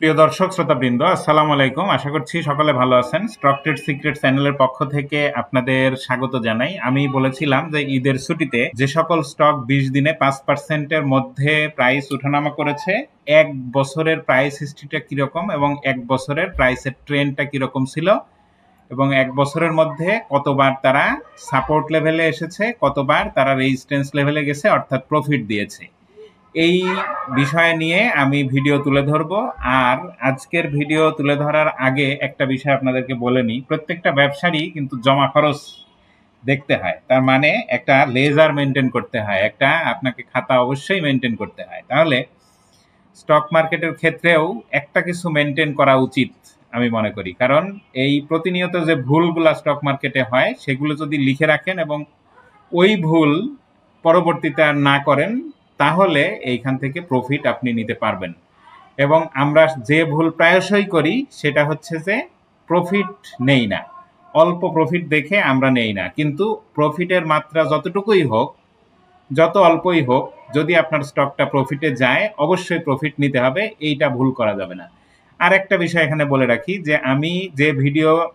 প্রিয় দর্শক, শ্রোতাবৃন্দ, আসসালামু আলাইকুম। আশা করছি সকলে ভালো আছেন। স্টক ট্রেড সিক্রেট চ্যানেলের পক্ষ থেকে আপনাদের স্বাগত জানাই। আমি বলেছিলাম যে ঈদের ছুটিতে যে সকল স্টক বিশ দিনে পাঁচ পার্সেন্টের মধ্যে প্রাইস উঠানামা করেছে, এক বছরের প্রাইস হিস্ট্রিটা কীরকম এবং এক বছরের প্রাইসের ট্রেন্ডটা কীরকম ছিল এবং এক বছরের মধ্যে কতবার তারা সাপোর্ট লেভেলে এসেছে, কতবার তারা রেজিস্ট্যান্স লেভেলে গেছে, অর্থাৎ প্রফিট দিয়েছে। এই বিষয় নিয়ে আমি ভিডিও তুলে ধরব। আর আজকের ভিডিও তুলে ধরার আগে একটা বিষয় আপনাদেরকে বলে নিই। প্রত্যেকটা ব্যবসারই কিন্তু জমা খরচ দেখতে হয়। তার মানে একটা লেজার মেনটেন করতে হয়। একটা আপনাকে খাতা অবশ্যই মেনটেন করতে হয়। তাহলে স্টক মার্কেটের ক্ষেত্রেও একটা কিছু মেনটেন করা উচিত আমি মনে করি। কারণ এই প্রতিনিয়ত যে ভুলগুলা স্টক মার্কেটে হয়, সেগুলো যদি লিখে রাখেন এবং ওই ভুল পরবর্তীতে আর না করেন তাহলে এইখান থেকে প্রফিট আপনি নিতে পারবেন। এবং আমরা যে ভুল প্রায়শই করি, সেটা হচ্ছে যে প্রফিট নেই না। অল্প প্রফিট দেখে আমরা নেই না। কিন্তু প্রফিটের মাত্রা যতটুকুই হোক, যত অল্পই হোক, যদি আপনার স্টকটা প্রফিটে যায়, অবশ্যই প্রফিট নিতে হবে। এইটা ভুল করা যাবে না। আর একটা বিষয় এখানে বলে রাখি যে, আমি যে ভিডিও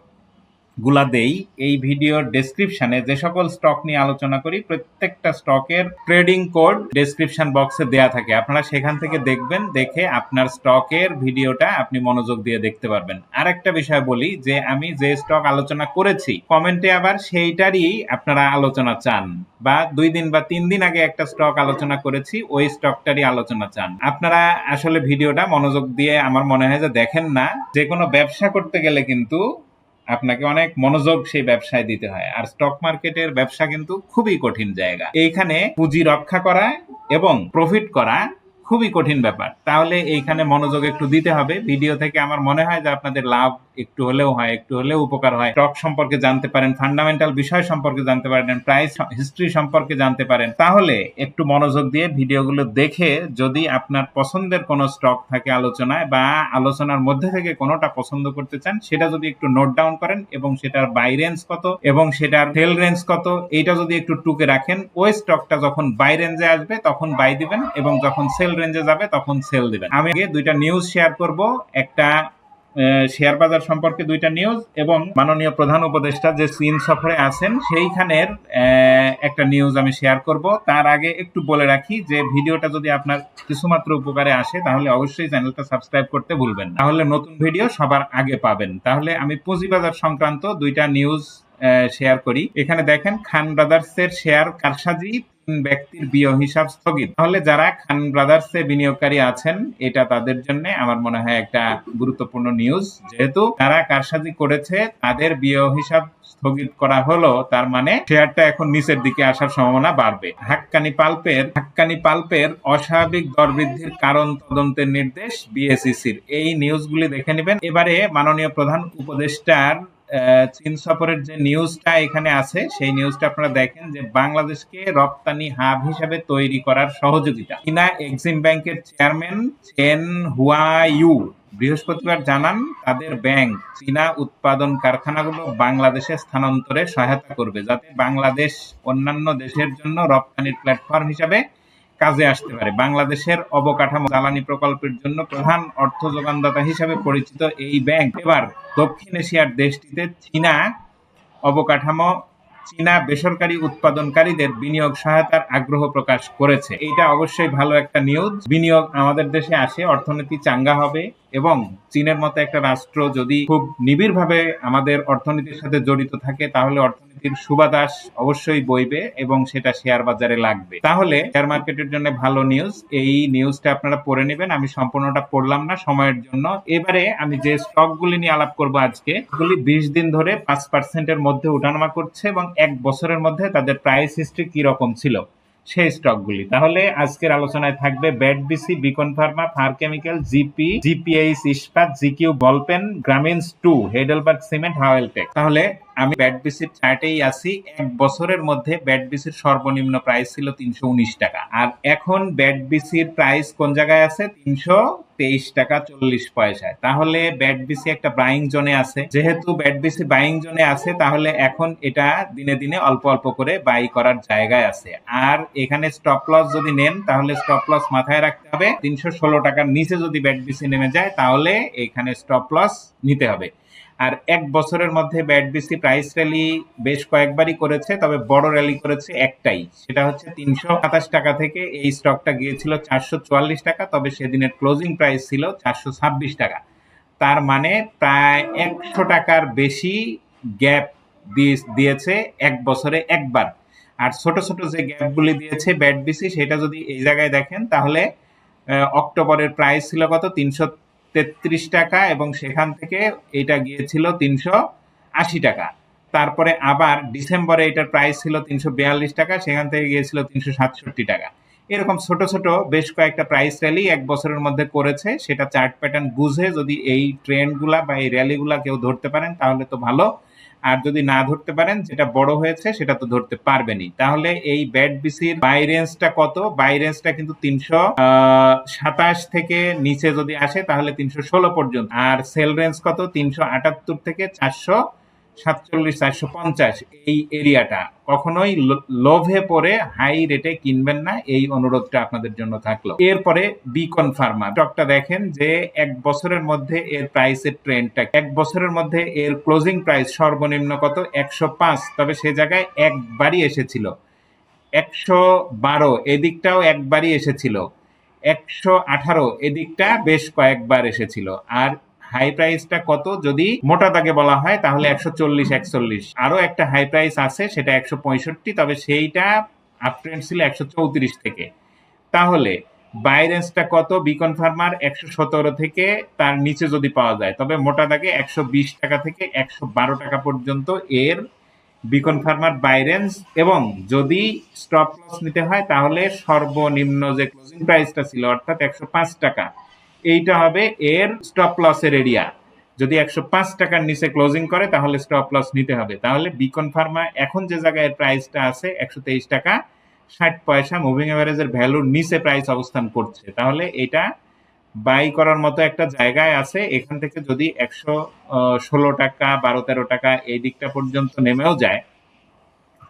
গুলা দেই, এই ভিডিওর ডেসক্রিপশনে যে সকল স্টক নিয়ে আলোচনা করি, প্রত্যেকটা স্টকের ট্রেডিং কোড ডেসক্রিপশন বক্সে দেয়া থাকে। আপনারা সেখান থেকে দেখবেন, দেখে আপনার স্টকের ভিডিওটা আপনি মনোযোগ দিয়ে দেখতে পারবেন। আর একটা বিষয় বলি যে, আমি যে স্টক আলোচনা করেছি কমেন্টে আবার সেইটারই আপনারা আলোচনা চান বা দুই দিন বা তিন দিন আগে একটা স্টক আলোচনা করেছি, ওই স্টকটারই আলোচনা চান। আপনারা আসলে ভিডিওটা মনোযোগ দিয়ে আমার মনে হয় যে দেখেন না, যে কোনো ব্যবসা করতে গেলে কিন্তু আপনাকে অনেক মনোযোগ সেই ব্যবসায় দিতে হয়। আর স্টক মার্কেটের ব্যবসা কিন্তু খুবই কঠিন জায়গা। এইখানে পুঁজি রক্ষা করা এবং প্রফিট করা খুবই কঠিন ব্যাপার। তাহলে এইখানে মনোযোগ একটু দিতে হবে। ভিডিও থেকে আমার মনে হয় যে আপনাদের লাভ একটু হলেও হয়, একটু হলেও উপকার হয়। স্টক সম্পর্কে জানতে পারেন ফান্ডামেন্টাল বিষয় সম্পর্কে জানতে পারেন প্রাইস হিস্ট্রি সম্পর্কে জানতে পারেন। তাহলে একটু মনোযোগ দিয়ে ভিডিওগুলো দেখে যদি আপনার পছন্দের কোনো স্টক থাকে আলোচনায় বা আলোচনার মধ্যে থেকে কোনোটা পছন্দ করতে চান, সেটা যদি একটু নোট ডাউন করেন এবং সেটার বাই রেঞ্জ কত এবং সেটার সেল রেঞ্জ কত, এইটা যদি একটু টুকে রাখেন, ওই স্টকটা যখন বাই রেঞ্জে আসবে তখন বাই দিবেন এবং যখন সেল রেঞ্জে যাবে তখন সেল দিবেন। আমি আগে দুইটা নিউজ শেয়ার করব। একটা শেয়ার বাজার সম্পর্কে দুইটা নিউজ এবং মাননীয় প্রধান উপদেষ্টা যে চীন সফরে আছেন, সেইখানের একটা নিউজ আমি শেয়ার করব। তার আগে একটু বলে রাখি যে ভিডিওটা যদি আপনার কিছুমাত্র উপকারে আসে, তাহলে অবশ্যই চ্যানেলটা সাবস্ক্রাইব করতে ভুলবেন। তাহলে নতুন ভিডিও সবার আগে পাবেন। তাহলে আমি পুঁজিবাজার সংক্রান্ত দুইটা নিউজ শেয়ার করি। এখানে দেখেন, খান ব্রাদার্সের শেয়ার কারসাজি ব্যক্তির বিয় হিসাব স্থগিত। তাহলে যারা খান ব্রাদার্স এ বিনিয়োগকারী আছেন, এটা তাদের জন্য আমার মনে হয় একটা গুরুত্বপূর্ণ নিউজ যেহেতু তারা কারসাজি করেছে, তাদের বিয় হিসাব স্থগিত করা হলো, তার মানে শেয়ারটা এখন নিচের দিকে আসার সম্ভাবনা বাড়বে। হাক্কানি পাল্পের হাক্কানি পাল্পের অস্বাভাবিক দর বৃদ্ধির কারণ তদন্তের নির্দেশ বিএসইসির। এই নিউজগুলি দেখে নেবেন। এবারে মাননীয় প্রধান উপদেষ্টার চীন সফরের যে নিউজটা এখানে আছে, সেই নিউজটা আপনারা দেখেন যে বাংলাদেশকে রপ্তানি হাব হিসাবে তৈরি করার সহযোগিতা। চীনা এক্সিম ব্যাংকের চেয়ারম্যান চেন হুয়াইউ বৃহস্পতিবার জানান, তাদের ব্যাংক চীনা উৎপাদন কারখানাগুলো বাংলাদেশে স্থানান্তরে সহায়তা করবে, যাতে বাংলাদেশ অন্যান্য দেশের জন্য রপ্তানির প্ল্যাটফর্ম হিসাবে কাজে আসতে পারে। বাংলাদেশের অবকাঠামো জ্বালানি প্রকল্পের জন্য প্রধান অর্থ যোগানদাতা হিসাবে পরিচিত এই ব্যাংক। এবার দক্ষিণ এশিয়ার দেশটিতে চীনা অবকাঠামো, চীনা বেসরকারি উৎপাদনকারীদের বিনিয়োগ সহায়তার আগ্রহ প্রকাশ করেছে। এটা অবশ্যই ভালো একটা নিউজ বিনিয়োগ আমাদের দেশে আসে, অর্থনীতি চাঙ্গা হবে। এবং চীনের মতো একটা রাষ্ট্র যদি খুব নিবিড়ভাবে আমাদের অর্থনীতির সাথে জড়িত থাকে, তাহলে অর্থনীতির সুবাতাস অবশ্যই বইবে এবং সেটা শেয়ার বাজারে লাগবে। তাহলে শেয়ার মার্কেটের জন্য ভালো নিউজ এই নিউজটা আপনারা পড়ে নেবেন। আমি সম্পূর্ণটা পড়লাম না সময়ের জন্য। এবারে আমি যে স্টকগুলি নিয়ে আলাপ করব আজকে এগুলি বিশ দিন ধরে পাঁচ পার্সেন্টের মধ্যে উঠানামা করছে এবং এক বছরের মধ্যে তাদের প্রাইস হিস্ট্রি কি রকম ছিল? সেই স্টকগুলি। তাহলে আজকের আলোচনায় থাকবে BAT BC, Beacon Pharma, Far Chemical, GP, GPH, Ispat, GQ, Ballpen, Grameens two, Heidelberg Cement হাওয়েলটেক তাহলে আমি ব্যাট বিসির চার্টেই আছি। এক বছরের মধ্যে ব্যাট বিসির সর্বনিম্ন প্রাইস ছিল তিনশো উনিশ টাকা। আর এখন ব্যাট বিসির প্রাইস কোন জায়গায় আছে? তিনশো তেইশ টাকা চল্লিশ পয়সায়। তাহলে ব্যাট বিসি একটা বাইং জোনে আছে। যেহেতু ব্যাট বিসি বাইং জোনে আছে, তাহলে এখন এটা দিনে দিনে অল্প অল্প করে বাই করার জায়গায় আছে। আর এখানে স্টপ লস যদি নেন, তাহলে স্টপ লস মাথায় রাখতে হবে। তিনশো ষোলো টাকার নিচে যদি ব্যাট বিসি নেমে যায়, তাহলে এখানে স্টপ লস নিতে হবে। আর এক বছরের মধ্যে ব্যাট বিসি প্রাইস র্যালি বেশ কয়েকবারই করেছে, তবে বড় র্যালি করেছে একটাই। সেটা হচ্ছে তিনশো সাতাশ টাকা থেকে এই স্টকটা গিয়েছিল চারশো চুয়াল্লিশ টাকা, তবে সেদিনের ক্লোজিং প্রাইস ছিল চারশো ছাব্বিশ টাকা। তার মানে প্রায় একশো টাকার বেশি গ্যাপ দিয়েছে এক বছরে একবার। আর ছোট ছোট যে গ্যাপগুলি দিয়েছে ব্যাট বিসি সেটা যদি এই জায়গায় দেখেন, তাহলে অক্টোবরের প্রাইস ছিল কত? তিনশো তেত্রিশ টাকা এবং সেখান থেকে এটা গিয়েছিল তিনশো আশি টাকা। তারপরে আবার ডিসেম্বরে এটার প্রাইস ছিল তিনশো বিয়াল্লিশ টাকা, সেখান থেকে গিয়েছিল তিনশো সাতষট্টি টাকা। এরকম ছোট ছোট বেশ কয়েকটা প্রাইস র্যালি এক বছরের মধ্যে করেছে, সেটা চার্ট প্যাটার্ন বুঝে যদি এই ট্রেন্ডগুলা বা এই র্যালিগুলা কেউ ধরতে পারেন, তাহলে তো ভালো। আর যদি না ধরতে পারেন, যেটা বড় হয়েছে সেটা তো ধরতে পারবেনই। তাহলে এই ব্যাট বিসির বাই রেঞ্জটা কত? বাই রেঞ্জটা কিন্তু তিনশো সাতাশ থেকে নিচে যদি আসে তাহলে তিনশো ষোলো পর্যন্ত। আর সেল রেঞ্জ কত? তিনশো আটাত্তর থেকে চারশো। সাতচল্লিশ, চারশো পঞ্চাশ এই এরিয়াটা। কখনোই লোভে পড়ে হাই রেটে কিনবেন না, এই অনুরোধটা আপনাদের জন্য থাকল। এরপরে বিকন ফার্মা। স্টকটা দেখেন যে এক বছরের মধ্যে এর প্রাইসের ট্রেন্ডটা এক বছরের মধ্যে এর ক্লোজিং প্রাইস সর্বনিম্ন কত? একশো পাঁচ। তবে সে জায়গায় একবারই এসেছিল। একশো বারো। এদিকটাও একবারই এসেছিল। একশো আঠারো। এদিকটা বেশ কয়েকবার এসেছিল। আর হাই প্রাইসটা কত? যদি মোটা দাগে বলা হয়, তাহলে একশো চল্লিশ একচল্লিশ আরও একটা হাই প্রাইস আছে, সেটা একশো পঁয়ষট্টি, তবে সেইটা আপট্রেন্ড ছিল একশো চৌত্রিশ থেকে। তাহলে বাইরেন্সটা কত? বিকন ফার্মার একশো সতেরো থেকে, তার নিচে যদি পাওয়া যায়, তবে মোটা দাগে একশো বিশ টাকা থেকে একশো বারো টাকা পর্যন্ত এর বিকন ফার্মার বাইরেন্স এবং যদি স্টপ লস নিতে হয়, তাহলে সর্বনিম্ন যে ক্লোজিং প্রাইসটা ছিল, অর্থাৎ একশো পাঁচ টাকা এইটা হবে এর স্টপ লসের এরিয়া যদি একশো পাঁচ টাকার নিচে ক্লোজিং করে, তাহলে স্টপ লস নিতে হবে। তাহলে বিকন ফার্মা এখন যে জায়গায় প্রাইসটা আছে, একশো তেইশ টাকা, ষাট পয়সা মুভিং এভারেজের ভ্যালুর নিচে প্রাইস অবস্থান করছে। তাহলে এটা বাই করার মতো একটা জায়গায় আছে। এখান থেকে যদি একশো ষোলো টাকা, বারো তেরো টাকা এই দিকটা পর্যন্ত নেমেও যায়,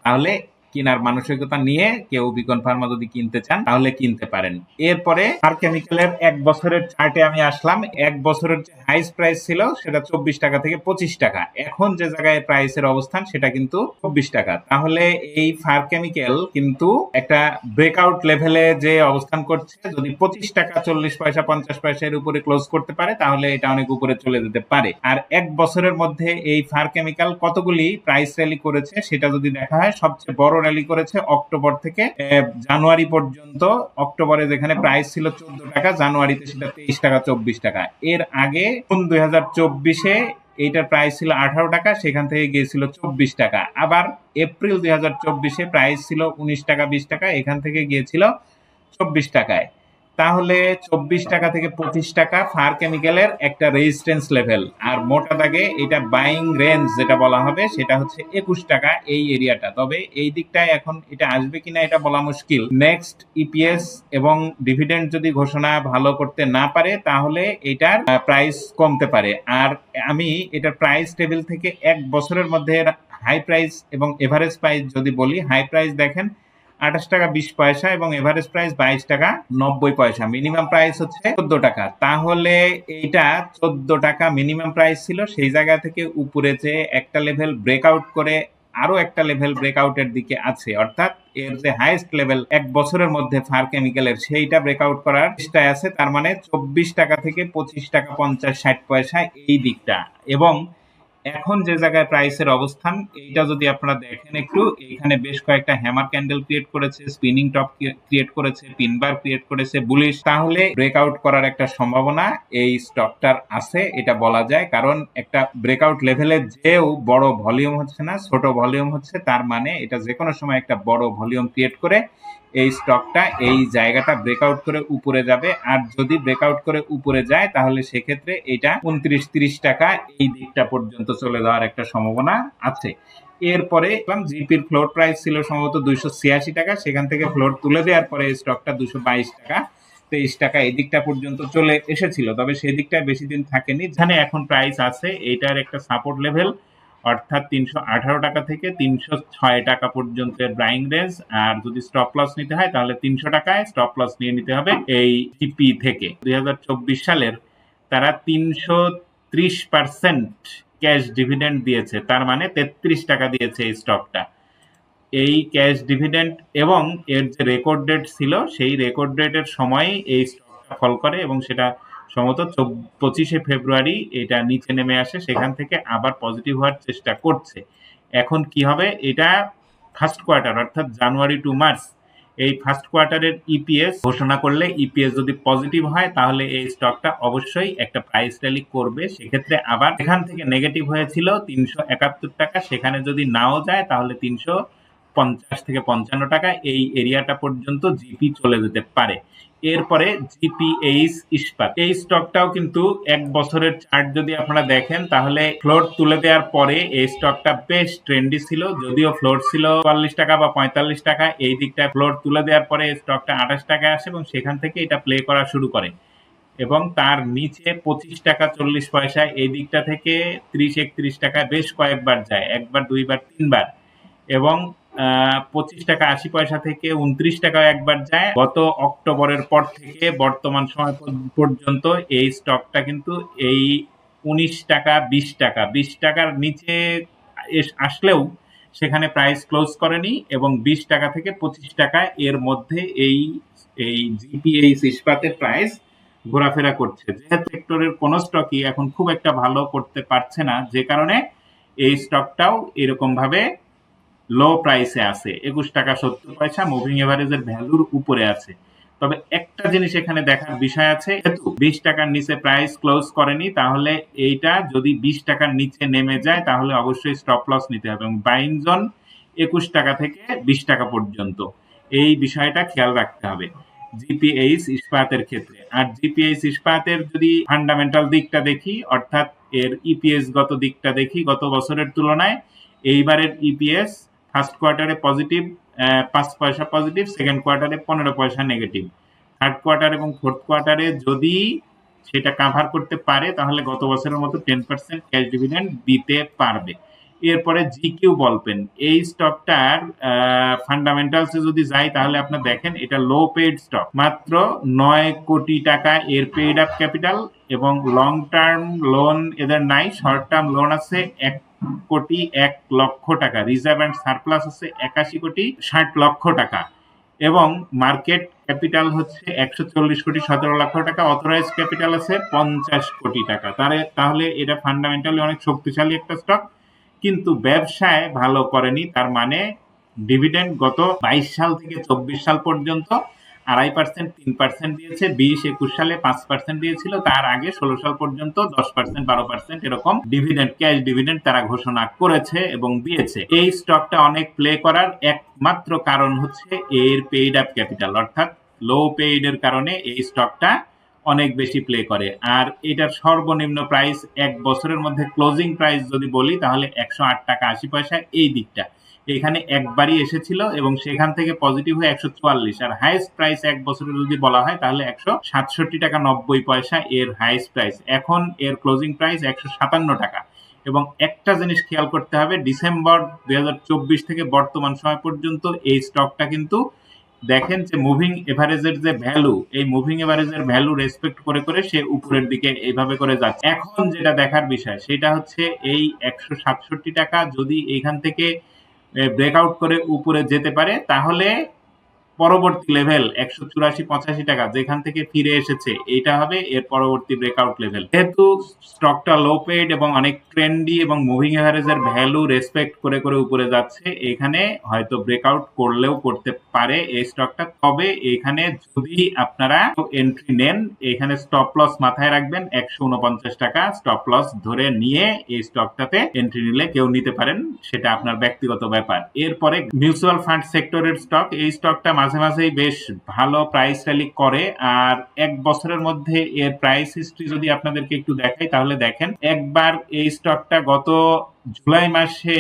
তাহলে কেনার মানসিকতা নিয়ে কেউ বিকন ফার্মা যদি কিনতে চান, তাহলে কিনতে পারেন। এরপরে আর কেমিক্যালের এক বছরের চার্টে আমি আসলাম। এক বছরের যে হাইস্ট প্রাইস ছিল, সেটা চব্বিশ টাকা থেকে পঁচিশ টাকা। এখন যে জায়গায় প্রাইসের অবস্থান, সেটা কিন্তু চব্বিশ টাকা। তাহলে এই ফার কেমিক্যাল কিন্তু একটা ব্রেকআউট লেভেলে যে অবস্থান করছে, যদি পঁচিশ টাকা, চল্লিশ পয়সা, পঞ্চাশ পয়সা এর উপরে ক্লোজ করতে পারে, তাহলে এটা অনেক উপরে চলে যেতে পারে। আর এক বছরের মধ্যে এই ফার কেমিক্যাল কতগুলি প্রাইস র্যালি করেছে, সেটা যদি দেখা হয়, সবচেয়ে বড় র্যালি করেছে অক্টোবর থেকে জানুয়ারি পর্যন্ত। অক্টোবরে যেখানে প্রাইস ছিল চোদ্দ টাকা, জানুয়ারিতে সেটা তেইশ টাকা, চব্বিশ টাকা। এর আগে দুই হাজার চব্বিশে এইটার প্রাইস ছিল আঠারো টাকা, সেখান থেকে গিয়েছিল চব্বিশ টাকা। আবার এপ্রিল দুই হাজার চব্বিশে প্রাইস ছিল উনিশ টাকা, বিশ টাকা, এখান থেকে গিয়েছিল চব্বিশ টাকায়। তাহলে চব্বিশ টাকা থেকে পঁচিশ টাকা ফার কেমিক্যালের একটা রেজিস্ট্যান্স লেভেল আর মোটা দাগে এটা বাইং রেঞ্জ যেটা বলা হবে, সেটা হচ্ছে একুশ টাকা এই এরিয়াটা তবে এই দিকটায় এখন এটা আসবে কিনা এটা বলা মুশকিল। নেক্সট ইপিএস এবং ডিভিডেন্ড যদি ঘোষণা ভালো করতে না পারে, তাহলে এটার প্রাইস কমতে পারে। আর আমি এটার প্রাইস টেবিল থেকে এক বছরের মধ্যে হাই প্রাইস এবং এভারেজ প্রাইস যদি বলি হাই প্রাইস দেখেন আঠাশ টাকা বিশ পয়সা এবং এভারেজ প্রাইস বাইশ টাকা নব্বই পয়সা। মিনিমাম প্রাইস হচ্ছে চোদ্দ টাকা। তাহলে এইটা চোদ্দ টাকা মিনিমাম প্রাইস ছিল, সেই জায়গা থেকে উপরে যে একটা লেভেল ব্রেকআউট করে আরও একটা লেভেল ব্রেকআউটের দিকে আছে। অর্থাৎ এর যে হাইয়েস্ট লেভেল এক বছরের মধ্যে ফার কেমিক্যালের সেইটা ব্রেকআউট করার চেষ্টায় আছে। তার মানে চব্বিশ টাকা থেকে পঁচিশ টাকা পঞ্চাশ ষাট পয়সা এই দিকটা। এবং এখন যে জায়গায় প্রাইসের অবস্থান, এইটা যদি আপনারা দেখেন একটু এখানে বেশ কয়েকটা হ্যামার ক্যান্ডেল ক্রিয়েট করেছে স্পিনিং টপ ক্রিয়েট করেছে পিনবার ক্রিয়েট করেছে বুলিশ তাহলে ব্রেকআউট করার একটা সম্ভাবনা এই স্টকটার আছে, এটা বলা যায়। কারণ একটা ব্রেকআউট লেভেলে যেও বড় ভলিউম হচ্ছে না, ছোট ভলিউম হচ্ছে, তার মানে এটা যে কোনো সময় একটা বড় ভলিউম ক্রিয়েট করে এই স্টকটা এই জায়গাটা ব্রেকআউট করে উপরে যাবে। আর যদি ব্রেকআউট করে উপরে যায়, তাহলে সেক্ষেত্রে এটা উনত্রিশ তিরিশ টাকা এই দিকটা পর্যন্ত চলে যাওয়ার একটা সম্ভাবনা আছে। এরপরে জিপির ফ্লোর প্রাইস ছিল সম্ভবত দুইশো ছিয়াশি টাকা, সেখান থেকে ফ্লোর তুলে দেওয়ার পরে স্টকটা দুশো বাইশ টাকা, তেইশ টাকা এই দিকটা পর্যন্ত চলে এসেছিল। তবে সেই দিকটায় বেশি দিন থাকেনি। যেখানে এখন প্রাইস আছে এইটার একটা সাপোর্ট লেভেল অর্থাৎ তিনশো আঠারো টাকা থেকে তিনশো ছয় টাকা পর্যন্ত ব্রাইং রেঞ্জ আর যদি স্টপ লস নিতে হয়, তাহলে তিনশো টাকায় স্টপ লস নিয়ে নিতে হবে এই জিপি থেকে। দু হাজার চব্বিশ সালের তারা তিনশো ত্রিশ পার্সেন্ট ক্যাশ ডিভিডেন্ড দিয়েছে, তার মানে তেত্রিশ টাকা দিয়েছে এই স্টকটা এই ক্যাশ ডিভিডেন্ড এবং এর যে রেকর্ড ডেট ছিল, সেই রেকর্ড ডেটের সময়ই এই স্টকটা ফল করে এবং সেটা সম্ভবত পঁচিশে ফেব্রুয়ারি এটা নিচে নেমে আসে, সেখান থেকে আবার পজিটিভ হওয়ার চেষ্টা করছে। এখন কি হবে? এটা ফার্স্ট কোয়ার্টার অর্থাৎ জানুয়ারি টু মার্চ এই ফার্স্ট কোয়ার্টারের ইপিএস ঘোষণা করলে ইপিএস যদি পজিটিভ হয়, তাহলে এই স্টকটা অবশ্যই একটা প্রাইস র্যালি করবে। সেক্ষেত্রে আবার এখান থেকে নেগেটিভ হয়েছিল তিনশো একাত্তর টাকা, সেখানে যদি নাও যায়, তাহলে তিনশো পঞ্চাশ থেকে পঞ্চান্ন টাকা। এই এরিয়াটা পর্যন্ত জিপি চলে যেতে পারে। এরপরে জিপিএইচ ইস্পাত। এই স্টকটাও কিন্তু এক বছরের চার্ট যদি আপনারা দেখেন, তাহলে ফ্লোর তুলে দেওয়ার পরে এই স্টকটা বেশ ট্রেন্ডি ছিল, যদিও ফ্লোর ছিল চুয়াল্লিশ টাকা বা পঁয়তাল্লিশ টাকা। এই দিকটা ফ্লোর তুলে দেওয়ার পরে এই স্টকটা আঠাশ টাকায় আসে এবং সেখান থেকে এটা প্লে করা শুরু করে। এবং তার নিচে পঁচিশ টাকা চল্লিশ পয়সা, এই দিকটা থেকে ত্রিশ, একত্রিশ টাকা বেশ কয়েকবার যায়, একবার, দুইবার, তিনবার। এবং পঁচিশ টাকা আশি পয়সা থেকে উনত্রিশ টাকা একবার যায়। গত অক্টোবরের পর থেকে বর্তমান সময় পর্যন্ত এই স্টকটা কিন্তু এই উনিশ টাকা, বিশ টাকা, বিশ টাকার নিচে আসলেও সেখানে প্রাইস ক্লোজ করেনি এবং বিশ টাকা থেকে পঁচিশ টাকা এর মধ্যে এই এই জিপিএইচ ইস্পাতের প্রাইস ঘোরাফেরা করছে। যেহেতু সেক্টরের কোনো স্টকই এখন খুব একটা ভালো করতে পারছে না, যে কারণে এই স্টকটাও এরকম ভাবে লো প্রাইসে আছে, একুশ টাকা সত্তর পয়সা মুভিং এভারেজের ভ্যালুর উপরে আছে। তবে একটা জিনিস এখানে দেখার বিষয় আছে, যেহেতু বিশ টাকার নিচে প্রাইস ক্লোজ করেনি, তাহলে এইটা যদি বিশ টাকার নিচে নেমে যায়, তাহলে অবশ্যই স্টপ লস নিতে হবে এবং বাইং জোন একুশ টাকা থেকে বিশ টাকা পর্যন্ত। এই বিষয়টা খেয়াল রাখতে হবে। জিপিএইচ ইস্পাতের ক্ষেত্রে। আর জিপিএইচ ইস্পাতের যদি ফান্ডামেন্টাল দিকটা দেখি, অর্থাৎ এর ইপিএস গত দিকটা দেখি, গত বছরের তুলনায়, এইবারের ইপিএস ফার্স্ট কোয়ার্টারে পজিটিভ পাঁচ পয়সা পজিটিভ সেকেন্ড কোয়ার্টারে পনেরো পয়সা নেগেটিভ থার্ড কোয়ার্টার এবং ফোর্থ কোয়ার্টারে যদি সেটা কাভার করতে পারে, তাহলে গত বছরের মতো টেন পার্সেন্ট ক্যাশ ডিভিডেন্ড দিতে পারবে। এরপরে জি কিউ বলপেন এই স্টকটার ফান্ডামেন্টালসে যদি যাই, তাহলে আপনার দেখেন এটা লো পেড স্টক মাত্র নয় কোটি টাকা এর পেড আপ ক্যাপিটাল এবং লং টার্ম লোন এদের নাই শর্ট টার্ম লোন আছে এক কোটি এক লক্ষ টাকা। রিজার্ভ অ্যান্ড সারপ্লাস হচ্ছে একাশি কোটি ষাট লক্ষ টাকা। এবং মার্কেট ক্যাপিটাল হচ্ছে একশো চল্লিশ কোটি সতেরো লক্ষ টাকা। অথরাইজ ক্যাপিটাল আছে পঞ্চাশ কোটি টাকা। তারে, তাহলে এটা ফান্ডামেন্টালি অনেক শক্তিশালী একটা স্টক কিন্তু ব্যবসায় ভালো করেনি। তার মানে ডিভিডেন্ড গত বাইশ সাল থেকে চব্বিশ সাল পর্যন্ত আড়াই পার্সেন্ট তিন পার্সেন্ট দিয়েছে, বিশ একুশ সালে পাঁচ পার্সেন্ট দিয়েছিল, তার আগে ষোলো সাল পর্যন্ত দশ পার্সেন্ট বারো পার্সেন্ট এরকম ডিভিডেন্ড ক্যাশ ডিভিডেন্ড তারা ঘোষণা করেছে এবং দিয়েছে। এই স্টকটা অনেক প্লে করার একমাত্র কারণ হচ্ছে এর পেইড আপ ক্যাপিটাল অর্থাৎ লো পেইড এর কারণে এই স্টকটা অনেক বেশি প্লে করে। আর এটার সর্বনিম্ন প্রাইস এক বছরের মধ্যে ক্লোজিং প্রাইস যদি বলি, তাহলে একশো আট টাকা আশি পয়সা এই দিকটা। এখানে একবারই এসেছিল এবং সেখান থেকে পজিটিভ হয়ে একশো চুয়াল্লিশ। আর হাইয়েস্ট প্রাইস এক বছরে যদি বলা হয়, তাহলে একশো সাতষট্টি টাকা নব্বই পয়সা এর হাইয়েস্ট প্রাইস এখন এর ক্লোজিং প্রাইস একশো সাতান্ন টাকা। এবং একটা জিনিস খেয়াল করতে হবে, ডিসেম্বর দুই হাজার চব্বিশ থেকে বর্তমান সময় পর্যন্ত এই স্টকটা কিন্তু দেখেন যে মুভিং এভারেজের যে ভ্যালু এই মুভিং এভারেজের ভ্যালু রেসপেক্ট করে করে সে উপরের দিকে এইভাবে করে যাচ্ছে। এখন যেটা দেখার বিষয়, সেটা হচ্ছে এই একশো সাতষট্টি টাকা যদি এখান থেকে ব্রেকআউট করে উপরে যেতে পারে তাহলে পরবর্তী লেভেল একশো চুরাশি, পঁচাশি টাকা, যেখান থেকে ফিরে এসেছে, এটা হবে এর পরবর্তী ব্রেকআউট লেভেল যেহেতু স্টকটা লো পেড এবং অনেক ট্রেন্ডি এবং মুভিং এভারেজের ভ্যালু রেসপেক্ট করে করে উপরে যাচ্ছে, এখানে হয়তো ব্রেকআউট করলেও করতে পারে এই স্টকটা তবে এখানে যদি আপনারা এন্ট্রি নেন, এখানে স্টপ লস মাথায় রাখবেন, একশো উনপঞ্চাশ টাকা স্টপ লস ধরে নিয়ে এই স্টকটাতে এন্ট্রি নিলে কেউ নিতে পারেন, সেটা আপনার ব্যক্তিগত ব্যাপার। এরপরে মিউচুয়াল ফান্ড সেক্টরের স্টক এই স্টকটা মাঝে মাঝেই বেশ ভালো প্রাইস র্যালি করে। আর এক বছরের মধ্যে এর প্রাইস হিস্ট্রি যদি আপনাদেরকে একটু দেখাই, তাহলে দেখেন, একবার এই স্টকটা গত জুলাই মাসে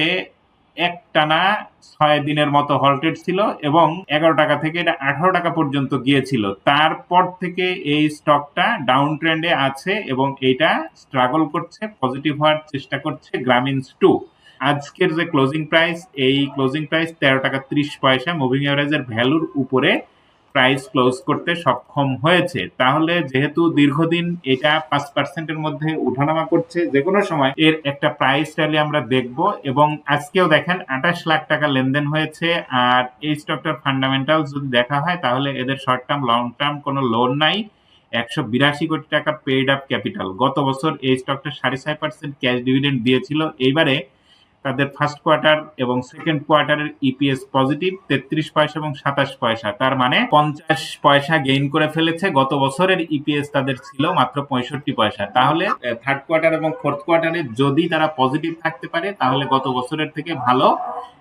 একটানা ছয় দিনের মতো হল্টেড ছিল এবং এগারো টাকা থেকে এটা আঠারো টাকা পর্যন্ত গিয়েছিল। তারপর থেকে এই স্টকটা ডাউন ট্রেন্ডে আছে এবং এটা স্ট্রাগল করছে পজিটিভ হওয়ার চেষ্টা করছে গ্রামীণ টু আজকের যে ক্লোজিং প্রাইস এই ক্লোজিং প্রাইস তেরো টাকা ত্রিশ পয়সা মুভিং এভারেজের ভ্যালুর উপরে প্রাইস ক্লোজ করতে সক্ষম হয়েছে। তাহলে যেহেতু দীর্ঘদিন এটা পাঁচ পার্সেন্টের মধ্যে উঠানামা করছে যে কোনো সময় এর একটা প্রাইস র্যালি আমরা দেখব এবং আজকেও দেখেন আঠাশ লাখ টাকা লেনদেন হয়েছে আর এই স্টকটার ফান্ডামেন্টাল যদি দেখা হয়, তাহলে এদের শর্ট টার্ম লং টার্ম কোনো লোন নাই। একশো বিরাশি কোটি টাকা পেইড আপ ক্যাপিটাল গত বছর এই স্টকটা সাড়ে ছয় পার্সেন্ট ক্যাশ ডিভিডেন্ড দিয়েছিল। এইবারে তাদের ফার্স্ট কোয়ার্টার এবং সেকেন্ড কোয়ার্টারের ইপিএস পজিটিভ তেত্রিশ পয়সা এবং সাতাশ পয়সা। তার মানে পঞ্চাশ পয়সা গেইন করে ফেলেছে। গত বছরের ইপিএস তাদের ছিল মাত্র পঁয়ষট্টি পয়সা। তাহলে থার্ড কোয়ার্টার এবং ফোর্থ কোয়ার্টারে যদি তারা পজিটিভ থাকতে পারে, তাহলে গত বছরের থেকে ভালো।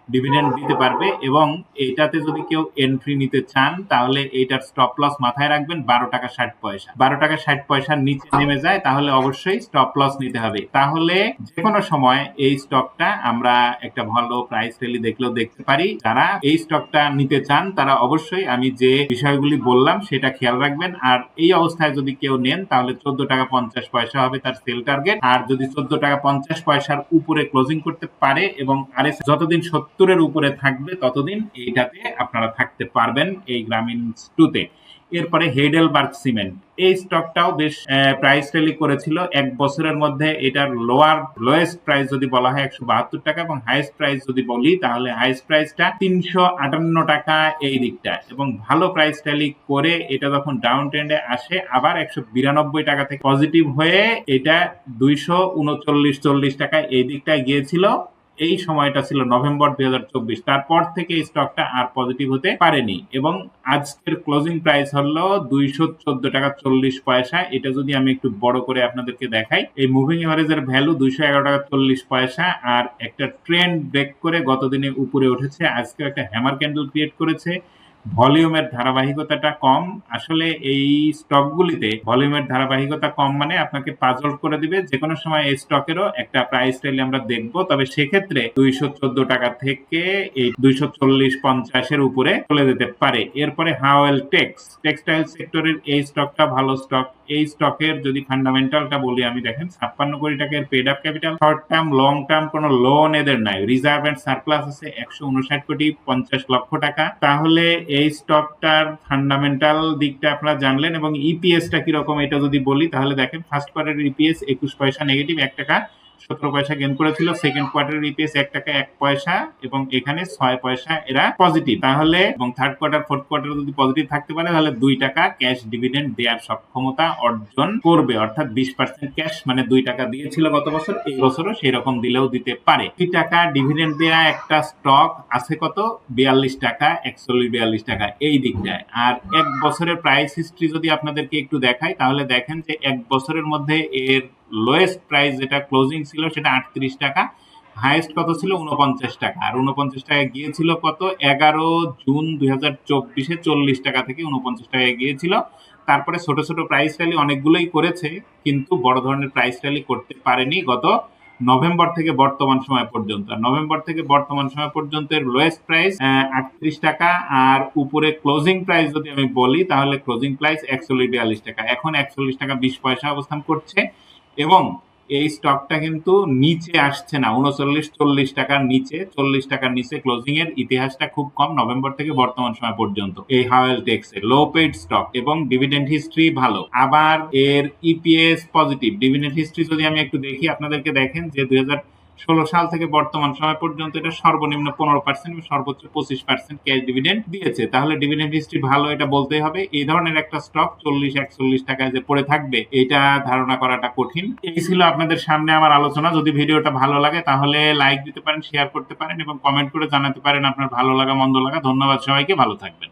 ডিভিডেন্ড দিতে পারবে এবং এটাতে যদি কেউ এন্ট্রি নিতে চান, তাহলে এইটার স্টপ লস মাথায় রাখবেন বারো টাকা ষাট পয়সা। বারো টাকা ষাট পয়সার নিচে নেমে যায়, তাহলে অবশ্যই স্টপ লস নিতে হবে। তাহলে যে কোনো সময় এই স্টকটা আমরা একটা ভালো প্রাইস রেলি দেখলেও দেখতে পারি। যারা এই স্টকটা নিতে চান, তারা অবশ্যই আমি যে বিষয়গুলি বললাম, সেটা খেয়াল রাখবেন। আর এই অবস্থায় যদি কেউ নেন, তাহলে চোদ্দ টাকা পঞ্চাশ পয়সা হবে তার সেল টার্গেট আর যদি চোদ্দ টাকা পঞ্চাশ পয়সার উপরে ক্লোজিং করতে পারে এবং আর যতদিন সত্তরের উপরে থাকবে ততদিন এইটাতে আপনারা থাকতে পারবেন এই গ্রামীণ টুতে এরপরে হেডেলবার্গ সিমেন্ট। এই স্টকটাও বেশ প্রাইস রেলি করেছিল। এক বছরের মধ্যে এটার লোয়ার লোয়েস্ট প্রাইস যদি বলা হয় একশো বাহাত্তর টাকা এবং হাইস্ট প্রাইস যদি বলি, তাহলে হাইস্ট প্রাইসটা তিনশো আটান্ন টাকা এই দিকটা। এবং ভালো প্রাইস র্যালি করে এটা যখন ডাউন ট্রেন্ডে আসে, আবার একশো বিরানব্বই টাকা থেকে পজিটিভ হয়ে এটা দুইশো উনচল্লিশ চল্লিশ টাকা এই দিকটায় গিয়েছিল। এই সময়টা ছিল নভেম্বর দুই হাজার চব্বিশ। তারপর থেকে স্টকটা আর পজিটিভ হতে পারেনি এবং আজকের ক্লোজিং প্রাইস হলো দুইশো চোদ্দ টাকা চল্লিশ পয়সা। এটা যদি আমি একটু বড় করে আপনাদেরকে দেখাই, এই মুভিং এভারেজের ভ্যালু দুইশো এগারো টাকা চল্লিশ পয়সা আর একটা ট্রেন্ড ব্রেক করে গতদিনে উপরে উঠেছে আজকে একটা হ্যামার ক্যান্ডেল ক্রিয়েট করেছে। ভলিউমের ধারাবাহিকতাটা কম। আসলে এই স্টকগুলিতে ভলিউমের ধারাবাহিকতা কম মানে আপনাকে পাজল করে দিবে। যে কোনো সময় এই স্টকেরও একটা প্রাইস রেলি আমরা দেখব। তবে সেক্ষেত্রে দুইশো চোদ্দ টাকা থেকে এই দুইশো চল্লিশ পঞ্চাশের উপরে চলে যেতে পারে। এরপরে হাওয়েল টেক্স। টেক্সটাইল সেক্টরের এই স্টকটা ভালো স্টক। এই স্টকের যদি ফান্ডামেন্টালটা বলি আমি, দেখেন ছাপ্পান্ন কোটি টাকার paid up capital short term long term কোনো লোন এদের নাই। রিজার্ভ এন্ড সারপ্লাস আছে একশো উনষাট কোটি পঞ্চাশ লক্ষ টাকা। তাহলে এই স্টকটার ফান্ডামেন্টাল দিকটা আপনারা জানলেন এবং ইপিএসটা কীরকম এটা যদি বলি, তাহলে দেখেন ফার্স্ট কোয়ার্টারের ইপিএস একুশ পয়সা নেগেটিভ এক টাকা সতেরো পয়সা গেন করেছিল সেকেন্ড কোয়ার্টার ইপিএস এক টাকা, এক পয়সা এবং এখানে ছয় পয়সা এরা পজিটিভ তাহলে এবং থার্ড কোয়ার্টার ফোর্থ কোয়ার্টার যদি পজিটিভ থাকতে পারে, তাহলে দুই টাকা ক্যাশ ডিভিডেন্ড দেওয়ার সক্ষমতা অর্জন করবে। অর্থাৎ বিশ পার্সেন্ট ক্যাশ মানে দুই টাকা দিয়েছিল গত বছর, এই বছরও সেই রকম দিলেও দিতে পারে। দুই টাকা ডিভিডেন্ড দেওয়া একটা স্টক আছে কত? বিয়াল্লিশ টাকা, একচল্লিশ, বিয়াল্লিশ টাকা, এই দিকটায় আর এক বছরের প্রাইস হিস্ট্রি যদি আপনাদেরকে একটু দেখাই, তাহলে দেখেন যে এক বছরের মধ্যে এর লোয়েস্ট প্রাইস যেটা ক্লোজিং ছিল সেটা আটত্রিশ টাকা হাইয়েস্ট কত ছিল? উনপঞ্চাশ টাকা। আর উনপঞ্চাশ টাকা গিয়েছিল কত? এগারো জুন দুই হাজার চব্বিশে চল্লিশ টাকা থেকে উনপঞ্চাশ টাকায় গিয়েছিল। তারপরে ছোট ছোট প্রাইস র্যালি অনেকগুলোই করেছে, কিন্তু বড় ধরনের প্রাইস র্যালি করতে পারেনি গত নভেম্বর থেকে বর্তমান সময় পর্যন্ত। নভেম্বর থেকে বর্তমান সময় পর্যন্ত এর লোয়েস্ট প্রাইস আটত্রিশ টাকা। আর উপরে ক্লোজিং প্রাইস যদি আমি বলি, তাহলে ক্লোজিং প্রাইস একচল্লিশ বিয়াল্লিশ টাকা। এখন একচল্লিশ টাকা বিশ পয়সা অবস্থান করছে। এবং এই স্টকটা কিন্তু নিচে আসছে না, উনচল্লিশ, চল্লিশ টাকার নিচে, চল্লিশ টাকার নিচে ক্লোজিং এর ইতিহাসটা খুব কম, নভেম্বর থেকে বর্তমান সময় পর্যন্ত। এই Hwa Well Tex low paid stock এবং ডিভিডেন্ড হিস্ট্রি ভালো। আবার এর ইপিএস পজিটিভ ডিভিডেন্ড হিস্ট্রি যদি আমি একটু দেখি, আপনাদেরকে দেখেন যে দুই হাজার ষোলো সাল থেকে বর্তমান সময় পর্যন্ত এটা সর্বনিম্ন পনেরো পার্সেন্ট এবং সর্বোচ্চ পঁচিশ পার্সেন্ট ক্যাশ ডিভিডেন্ড দিয়েছে। তাহলে ডিভিডেন্ড হিস্ট্রি ভালো এটা বলতেই হবে। এই ধরনের একটা স্টক চল্লিশ, একচল্লিশ টাকায় যে পড়ে থাকবে, এটা ধারণা করাটা কঠিন। এই ছিল আপনাদের সামনে আমার আলোচনা। যদি ভিডিওটা ভালো লাগে তাহলে লাইক দিতে পারেন শেয়ার করতে পারেন এবং কমেন্ট করে জানাতে পারেন আপনার ভালো লাগা, মন্দ লাগা। ধন্যবাদ সবাইকে, ভালো থাকবেন।